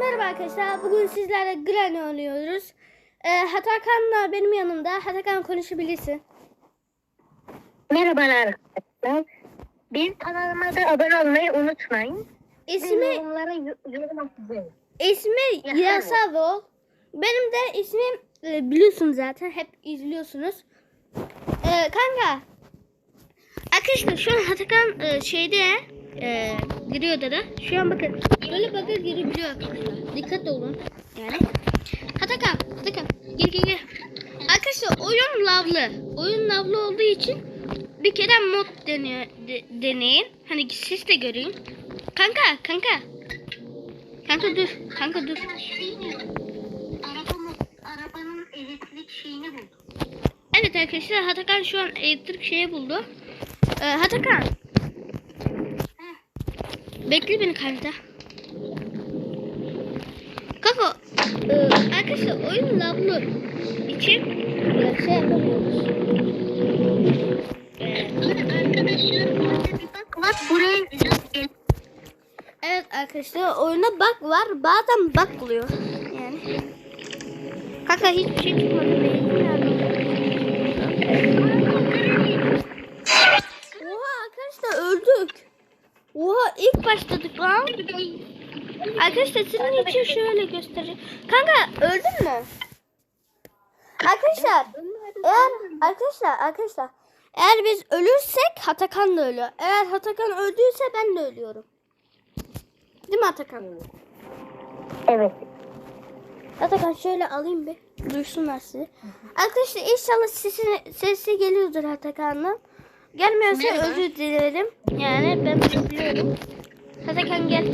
merhaba arkadaşlar. Bugün sizlerle Granny oynuyoruz. Ee, Hatakan'la benim yanımda. Hatakan konuşabilirsin. Merhabalar arkadaşlar. Benim kanalıma da abone olmayı unutmayın. İsmi Yorumlara yorum atacağım. ismi. Benim de ismim e, biliyorsunuz zaten. Hep izliyorsunuz. Ee, kanka. Arkadaşlar şu an Hatakan e, şeyde e, giriyor da. Şu an bakın. Böyle bakın girebiliyor arkadaşlar. Dikkat olun. Yani. Hatakan. Hatakan. Gir gir gir. Arkadaşlar oyun lavlı. Oyun lavlı olduğu için bir kere mod deniyor, de- deneyin. Hani siz de göreyim. Kanka kanka. Kanka dur. Kanka dur. Arabanın, arabanın elektrik şeyini buldum. Evet arkadaşlar Hatakan şu an elektrik şeyi buldu. Ee, Hatakan. Bekle beni karşıda. Kanka e, arkadaşlar oyun lavlı için e, şey yapamıyoruz. Ee, bak bak evet arkadaşlar oyuna bug var. Bazen bug buluyor. Yani. Kanka hiçbir şey çıkmadı. Benim? Oha arkadaşlar öldük. Oha ilk başladık lan. Arkadaşlar sizin için şöyle göstereceğim. Kanka öldün mü? Arkadaşlar eğer arkadaşlar arkadaşlar eğer biz ölürsek Hatakan da ölüyor. Eğer Hatakan öldüyse ben de ölüyorum. Değil mi Hatakan? Evet. Atakan şöyle alayım bir. Duysunlar sizi. Arkadaşlar inşallah sesi, sesi geliyordur Atakan'dan. Gelmiyorsa Merhaba. özür dilerim. Yani ben biliyorum. Atakan gel.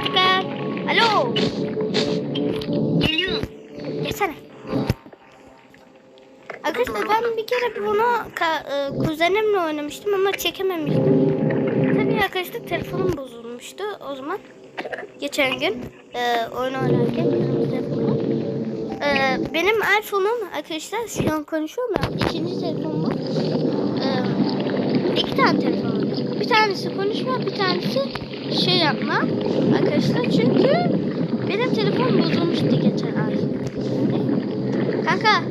Atakan. Alo. Geliyor. Gelsene. Arkadaşlar ben bir kere bunu e, kuzenimle oynamıştım ama çekememiştim. Tabii arkadaşlar telefonum bozulmuştu o zaman. Geçen gün e, oyun oynarken. E, benim iPhone'um arkadaşlar şu an konuşuyorum ya ikinci iki tane telefon var. Bir tanesi konuşma bir tanesi şey yapma arkadaşlar çünkü benim telefon bozulmuştu geçen ay. Kanka.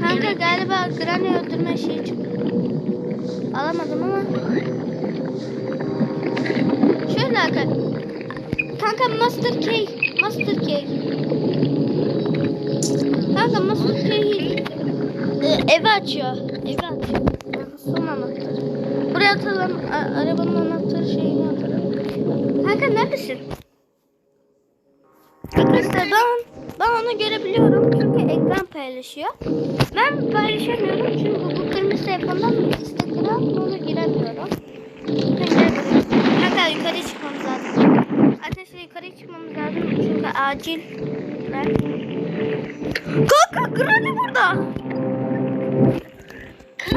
Kanka galiba Granny öldürme şeyi çıktı. Alamadım ama. Şöyle kanka. Kanka Master Key. Master Key. Kanka Master Key e, evi açıyor. Evi açıyor. Buraya atalım. A- arabanın anahtarı şeyini atalım. Kanka neredesin? Arkadaşlar ben, ben onu görebiliyorum çünkü ekran paylaşıyor. Ben paylaşamıyorum çünkü bu kırmızı telefondan Instagram ona giremiyorum. Kanka yukarı çıkmamız lazım. Arkadaşlar yukarı çıkmamız lazım çünkü acil. Ben... Kanka Granny burada.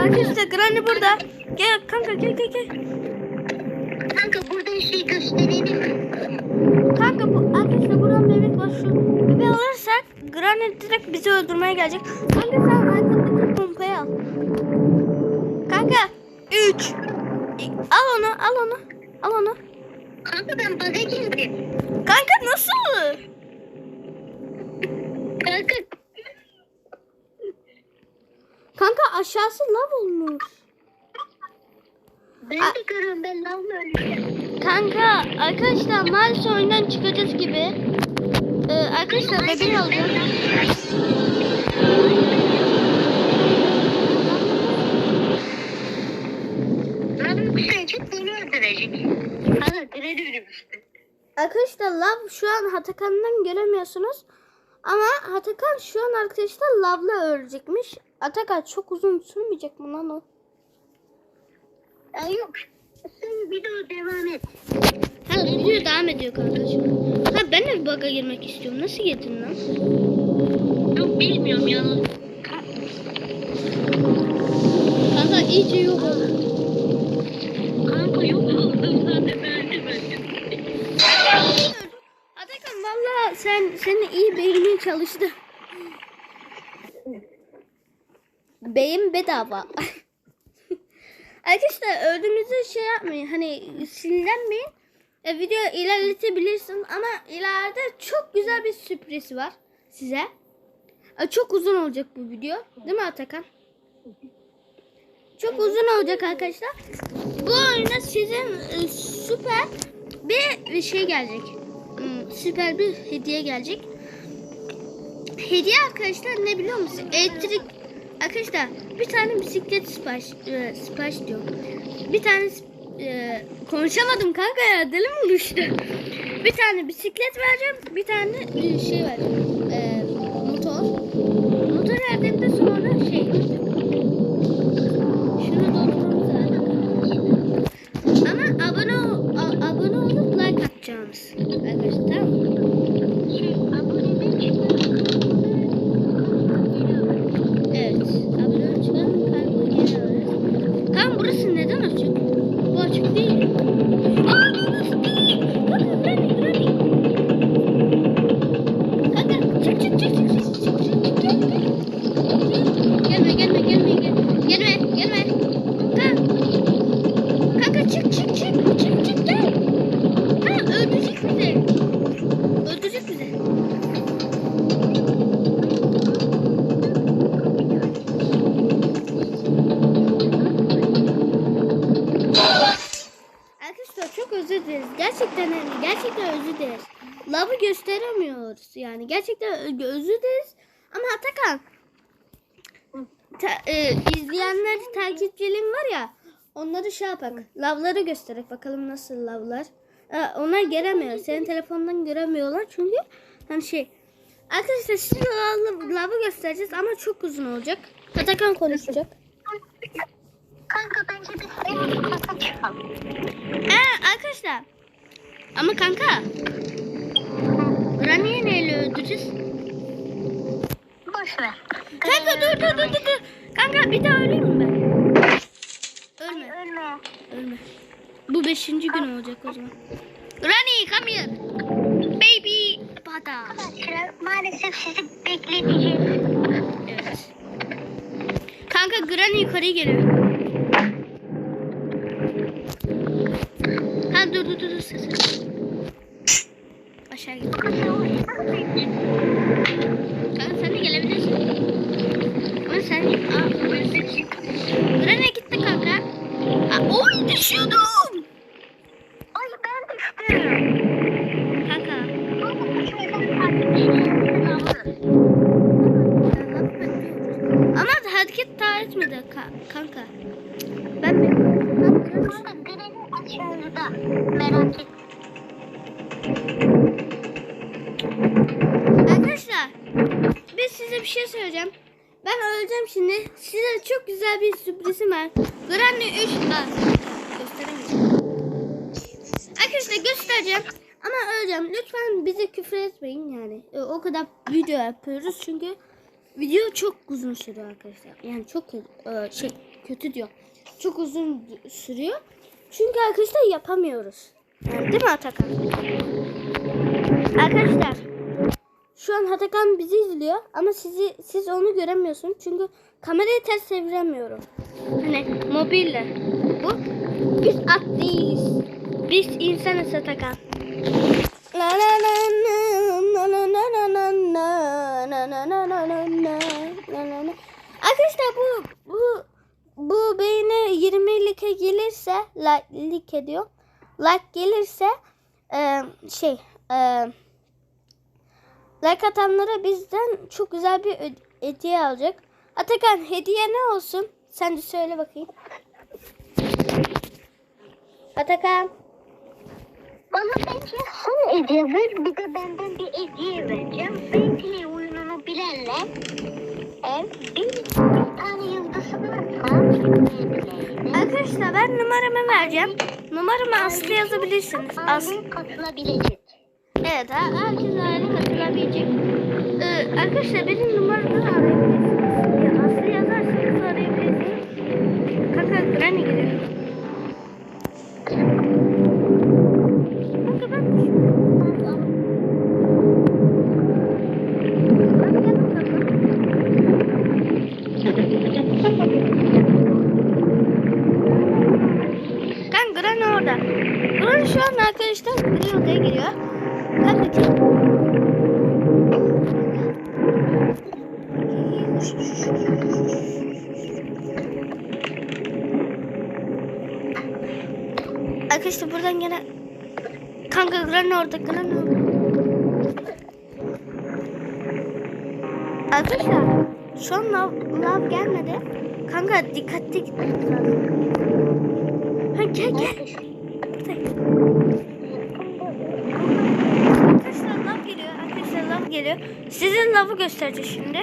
Arkadaşlar Granny burada. Gel kanka gel gel gel. Kanka burada şey gösterelim mi? Kanka bu arkadaşlar buradan bebek var şu bebeği alırsak Granny direkt bizi öldürmeye gelecek. Kanka sen arkadaki pompayı al. Kanka 3 Al onu al onu al onu. Kanka ben baga girdim. Kanka nasıl? Kanka Kanka aşağısı lav olmuş. ben de görüyorum ben lavla öleceğim. Kanka arkadaşlar maalesef oyundan çıkacağız gibi. Ee, arkadaşlar bebeği alacağım. Lavla kısacık beni öldürecek. Kanka kredi ödemişti. Arkadaşlar lav şu an Hatakan'dan göremiyorsunuz. Ama Hatakan şu an arkadaşlar lavla ölecekmiş. Atakan çok uzun sürmeyecek mi lan o? Ya yok. Sen video devam et. Ha video devam ediyor an. Ha ben de bir bug'a girmek istiyorum. Nasıl girdin lan? Yok bilmiyorum ya. Kanka iyice yok oldu. Kanka yok oldum zaten öldüm öldüm. Atakan valla sen senin iyi beynin çalıştı. Beyin bedava. Arkadaşlar öldüğünüzde şey yapmayın. Hani sinirlenmeyin. e, video ilerletebilirsin ama ileride çok güzel bir sürpriz var size. E, çok uzun olacak bu video. Değil mi Atakan? Çok uzun olacak arkadaşlar. Bu oyuna sizin e, süper bir şey gelecek. Hmm, Süper bir hediye gelecek. Hediye arkadaşlar ne biliyor musun? Elektrik arkadaşlar bir tane bisiklet sipariş, e, sipariş diyor. Bir tane e, konuşamadım kanka ya dilim düştü. Bir tane bisiklet vereceğim, bir tane e, şey vereceğim. Gerçekten yani gerçekten özür dileriz. Lavı gösteremiyoruz yani. Gerçekten özür dileriz. Ama Atakan ta- e, izleyenler takipçilerim var ya onları şey yapak. Lavları göstererek bakalım nasıl lavlar. E, onlar göremiyor. Senin telefondan göremiyorlar çünkü hani şey Arkadaşlar size lavı, lavı göstereceğiz ama çok uzun olacak. Atakan konuşacak. Kanka bence çıkalım. Ee, arkadaşlar. Ama kanka. Rani'yi neyle öldüreceğiz? Boş ver. Kanka dur dur dur dur. Kanka bir daha öleyim mi ben? Ölme. Ölme. Ölme. Bu beşinci gün olacak o zaman. Rani come here. Baby. Arkadaşlar maalesef sizi bekleteceğiz. Evet. Kanka Granny yukarı geliyor. Ha dur dur dur dur. Hareket daha etmedi ka- kanka. Ben de. Ben. Merak. Arkadaşlar biz size bir şey söyleyeceğim. Ben öleceğim şimdi. Size çok güzel bir sürprizim var. Granny 3 Aa, gösteremeyeceğim. Arkadaşlar göstereceğim. Ama öleceğim. Lütfen bize küfür etmeyin yani. E, O kadar video yapıyoruz çünkü video çok uzun sürüyor arkadaşlar. Yani çok e, şey kötü diyor. Çok uzun sürüyor. Çünkü arkadaşlar yapamıyoruz. Yani, değil mi Atakan? Arkadaşlar şu an Hatakan bizi izliyor ama sizi siz onu göremiyorsunuz çünkü kamerayı ters çeviremiyorum. Hani mobille. Bu biz at değiliz. Biz insanız la la la la la la la la la la la la la. Arkadaşlar bu bu bu beğeni 20 like gelirse like, like diyor. Like gelirse e, şey e, Like atanlara bizden çok güzel bir hediye alacak. Atakan hediye ne olsun? Sen de söyle bakayım. Atakan. Bana bence son hediye ver. Bir de benden bir hediye vereceğim. Bentley oyununu bilenler ev Arkadaşlar ben numaramı vereceğim. Numaramı Aslı yazabilirsiniz. Aslı. katılabilecek. Evet her- herkes aile katılabilecek. Ee, arkadaşlar benim numaramı arayabilirsiniz. Ya, Aslı yazarsanız arayabilirsiniz. Kanka Granny geliyor. Arkadaşlar buradan gene Kanka Granny orada Granny orada. Arkadaşlar şu an lav, lav gelmedi. Kanka dikkatli gitmemiz lazım. Ha gel gel. Arkadaşlar lav geliyor. Arkadaşlar lav geliyor. Sizin lavı göstereceğiz şimdi.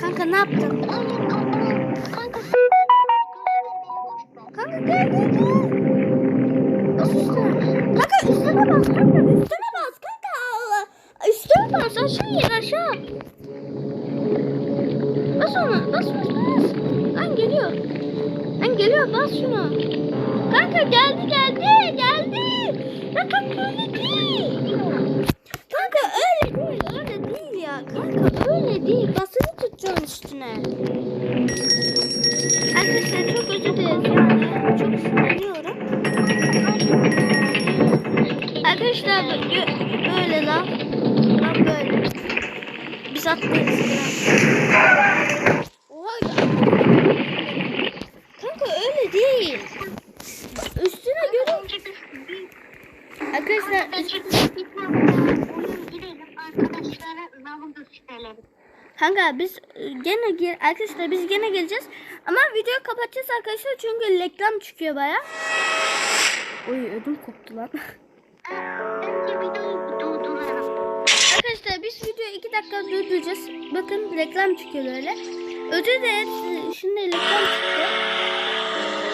Kanka ne yaptın? Kanka gel gel gel. Üstüne. Kanka üstüne bas kanka. Üstüne bas kanka. Üstüne bas aşağı in aşağı. Bas ona. Bas bas bas. Lan geliyor. Lan geliyor bas şunu. Kanka geldi geldi geldi. Kanka öyle değil. Basını tutacaksın üstüne. Arkadaşlar çok özür dileriz yani. Çok sinirliyorum. Arkadaşlar bö- böyle lan. Lan böyle. Biz atlarız biraz. Oha. Kanka öyle değil. Üstüne göre. Arkadaşlar Arkadaşlara lavı gösterelim. Kanka biz e, gene arkadaşlar biz gene geleceğiz. Ama videoyu kapatacağız arkadaşlar çünkü reklam çıkıyor baya. Oy ödüm koptu lan. Arkadaşlar biz videoyu 2 dakika durduracağız. Bakın reklam çıkıyor böyle. Özür dileriz. Şimdi reklam çıktı.